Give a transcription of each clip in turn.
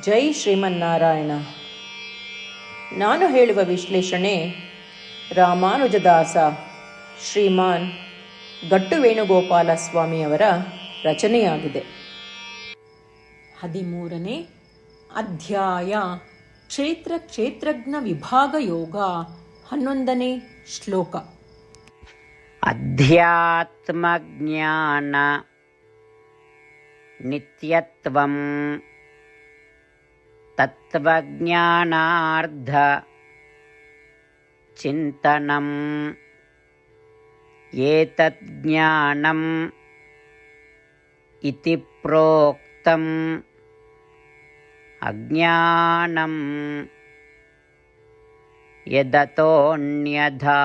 ಜೈ ಶ್ರೀಮನ್ನಾರಾಯಣ. ನಾನು ಹೇಳುವ ವಿಶ್ಲೇಷಣೆ ರಾಮಾನುಜದಾಸ ಶ್ರೀಮಾನ್ ಗಟ್ಟು ವೇಣುಗೋಪಾಲ ಸ್ವಾಮಿಯವರ ರಚನೆಯಾಗಿದೆ. ಹದಿಮೂರನೇ ಅಧ್ಯಾಯ ಕ್ಷೇತ್ರ ಕ್ಷೇತ್ರಜ್ಞ ವಿಭಾಗ ಯೋಗ ಹನ್ನೊಂದನೇ ಶ್ಲೋಕ. ಅಧ್ಯಾತ್ಮ ಜ್ಞಾನ ನಿತ್ಯತ್ವಂ तत्त्वज्ञानार्धचिन्तनम् एतज्ज्ञानम् इति प्रोक्तम् अज्ञानम् यदतोऽन्यथा।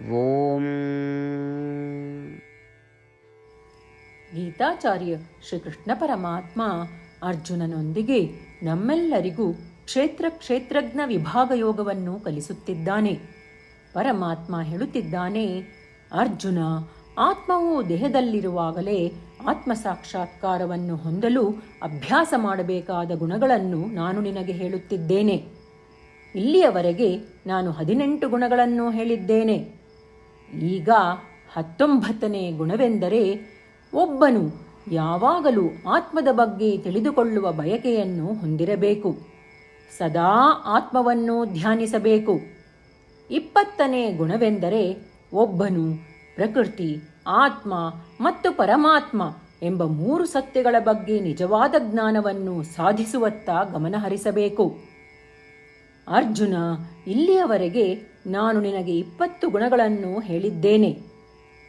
ॐ। ಗೀತಾಚಾರ್ಯ ಶ್ರೀಕೃಷ್ಣ ಪರಮಾತ್ಮ ಅರ್ಜುನನೊಂದಿಗೆ ನಮ್ಮೆಲ್ಲರಿಗೂ ಕ್ಷೇತ್ರ ಕ್ಷೇತ್ರಜ್ಞ ವಿಭಾಗ ಯೋಗವನ್ನು ಕಲಿಸುತ್ತಿದ್ದಾನೆ. ಪರಮಾತ್ಮ ಹೇಳುತ್ತಿದ್ದಾನೆ, ಅರ್ಜುನ, ಆತ್ಮವು ದೇಹದಲ್ಲಿರುವಾಗಲೇ ಆತ್ಮ ಸಾಕ್ಷಾತ್ಕಾರವನ್ನು ಹೊಂದಲು ಅಭ್ಯಾಸ ಮಾಡಬೇಕಾದ ಗುಣಗಳನ್ನು ನಾನು ನಿನಗೆ ಹೇಳುತ್ತಿದ್ದೇನೆ. ಇಲ್ಲಿಯವರೆಗೆ ನಾನು ಹದಿನೆಂಟು ಗುಣಗಳನ್ನು ಹೇಳಿದ್ದೇನೆ. ಈಗ ಹತ್ತೊಂಬತ್ತನೇ ಗುಣವೆಂದರೆ ಒಬ್ಬನು ಯಾವಾಗಲೂ ಆತ್ಮದ ಬಗ್ಗೆ ತಿಳಿದುಕೊಳ್ಳುವ ಬಯಕೆಯನ್ನು ಹೊಂದಿರಬೇಕು. ಸದಾ ಆತ್ಮವನ್ನು ಧ್ಯಾನಿಸಬೇಕು. ಇಪ್ಪತ್ತನೇ ಗುಣವೆಂದರೆ ಒಬ್ಬನು ಪ್ರಕೃತಿ, ಆತ್ಮ ಮತ್ತು ಪರಮಾತ್ಮ ಎಂಬ ಮೂರು ಸತ್ಯಗಳ ಬಗ್ಗೆ ನಿಜವಾದ ಜ್ಞಾನವನ್ನು ಸಾಧಿಸುವತ್ತ ಗಮನಹರಿಸಬೇಕು ಅರ್ಜುನ, ಇಲ್ಲಿಯವರೆಗೆ ನಾನು ನಿನಗೆ ಇಪ್ಪತ್ತು ಗುಣಗಳನ್ನು ಹೇಳಿದ್ದೇನೆ.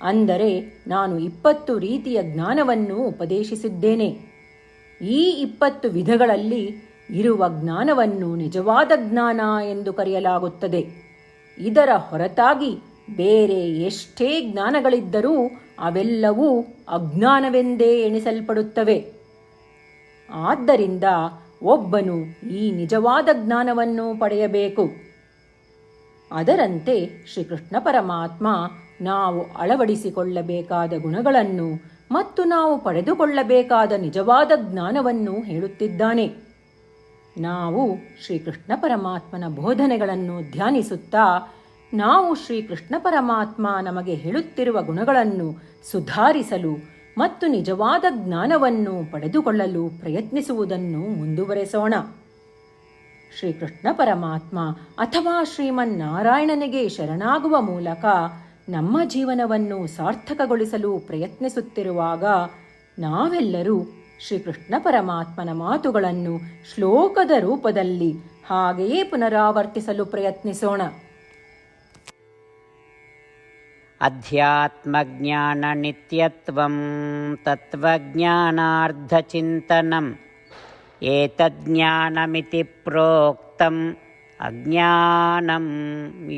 ಅಂದರೆ ನಾನು ಇಪ್ಪತ್ತು ರೀತಿಯ ಜ್ಞಾನವನ್ನು ಉಪದೇಶಿಸಿದ್ದೇನೆ. ಈ ಇಪ್ಪತ್ತು ವಿಧಗಳಲ್ಲಿ ಇರುವ ಜ್ಞಾನವನ್ನು ನಿಜವಾದ ಜ್ಞಾನ ಎಂದು ಕರೆಯಲಾಗುತ್ತದೆ. ಇದರ ಹೊರತಾಗಿ ಬೇರೆ ಎಷ್ಟೇ ಜ್ಞಾನಗಳಿದ್ದರೂ ಅವೆಲ್ಲವೂ ಅಜ್ಞಾನವೆಂದೇ ಎಣಿಸಲ್ಪಡುತ್ತವೆ. ಆದ್ದರಿಂದ ಒಬ್ಬನು ಈ ನಿಜವಾದ ಜ್ಞಾನವನ್ನು ಪಡೆಯಬೇಕು. ಅದರಂತೆ ಶ್ರೀಕೃಷ್ಣ ಪರಮಾತ್ಮ ನಾವು ಅಳವಡಿಸಿಕೊಳ್ಳಬೇಕಾದ ಗುಣಗಳನ್ನು ಮತ್ತು ನಾವು ಪಡೆದುಕೊಳ್ಳಬೇಕಾದ ನಿಜವಾದ ಜ್ಞಾನವನ್ನು ಹೇಳುತ್ತಿದ್ದಾನೆ. ನಾವು ಶ್ರೀಕೃಷ್ಣ ಪರಮಾತ್ಮನ ಬೋಧನೆಗಳನ್ನು ಧ್ಯಾನಿಸುತ್ತಾ ನಾವು ಶ್ರೀಕೃಷ್ಣ ಪರಮಾತ್ಮ ನಮಗೆ ಹೇಳುತ್ತಿರುವ ಗುಣಗಳನ್ನು ಸುಧಾರಿಸಲು ಮತ್ತು ನಿಜವಾದ ಜ್ಞಾನವನ್ನು ಪಡೆದುಕೊಳ್ಳಲು ಪ್ರಯತ್ನಿಸುವುದನ್ನು ಮುಂದುವರೆಸೋಣ. ಶ್ರೀಕೃಷ್ಣ ಪರಮಾತ್ಮ ಅಥವಾ ಶ್ರೀಮನ್ನಾರಾಯಣನಿಗೆ ಶರಣಾಗುವ ಮೂಲಕ ನಮ್ಮ ಜೀವನವನ್ನು ಸಾರ್ಥಕಗೊಳಿಸಲು ಪ್ರಯತ್ನಿಸುತ್ತಿರುವಾಗ ನಾವೆಲ್ಲರೂ ಶ್ರೀಕೃಷ್ಣ ಪರಮಾತ್ಮನ ಮಾತುಗಳನ್ನು ಶ್ಲೋಕದ ರೂಪದಲ್ಲಿ ಹಾಗೆಯೇ ಪುನರಾವರ್ತಿಸಲು ಪ್ರಯತ್ನಿಸೋಣ अध्यात्मज्ञाननित्यत्वं तत्त्वज्ञानार्धचिन्तनम् एतज्ज्ञानमिति प्रोक्तम् अज्ञानं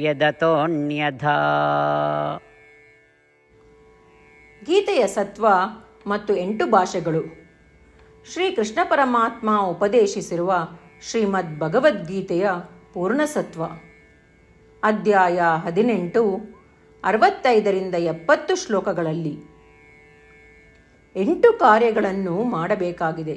यदतोऽन्यथा ಗೀತೆಯ ಸತ್ವ ಮತ್ತು ಎಂಟು ಭಾಷೆಗಳು ಶ್ರೀಕೃಷ್ಣ ಪರಮಾತ್ಮ ಉಪದೇಶಿಸಿರುವ ಶ್ರೀಮದ್ ಭಗವದ್ಗೀತೆಯ ಪೂರ್ಣಸತ್ವ ಅಧ್ಯಾಯ ಹದಿನೆಂಟು ಅರವತ್ತೈದರಿಂದ ಎಪ್ಪತ್ತು ಶ್ಲೋಕಗಳಲ್ಲಿ ಎಂಟು ಕಾರ್ಯಗಳನ್ನು ಮಾಡಬೇಕಾಗಿದೆ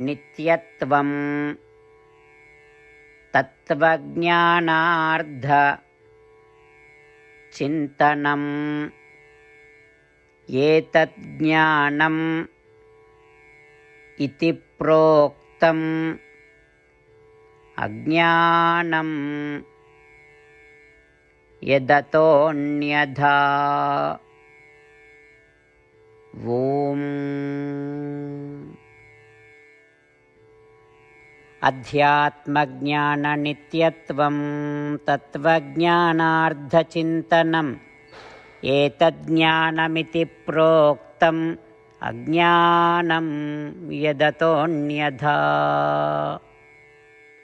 नित्यत्वं तत्त्वज्ञानार्धचिन्तनम् एतज्ज्ञानम् इति प्रोक्तम्। अज्ञानं यदतोऽन्यथा। ॐ। अध्यात्मज्ञाननित्यत्वं तत्त्वज्ञानार्धचिन्तनम् एतज्ज्ञानमिति प्रोक्तम् अज्ञानं यदतोऽन्यथा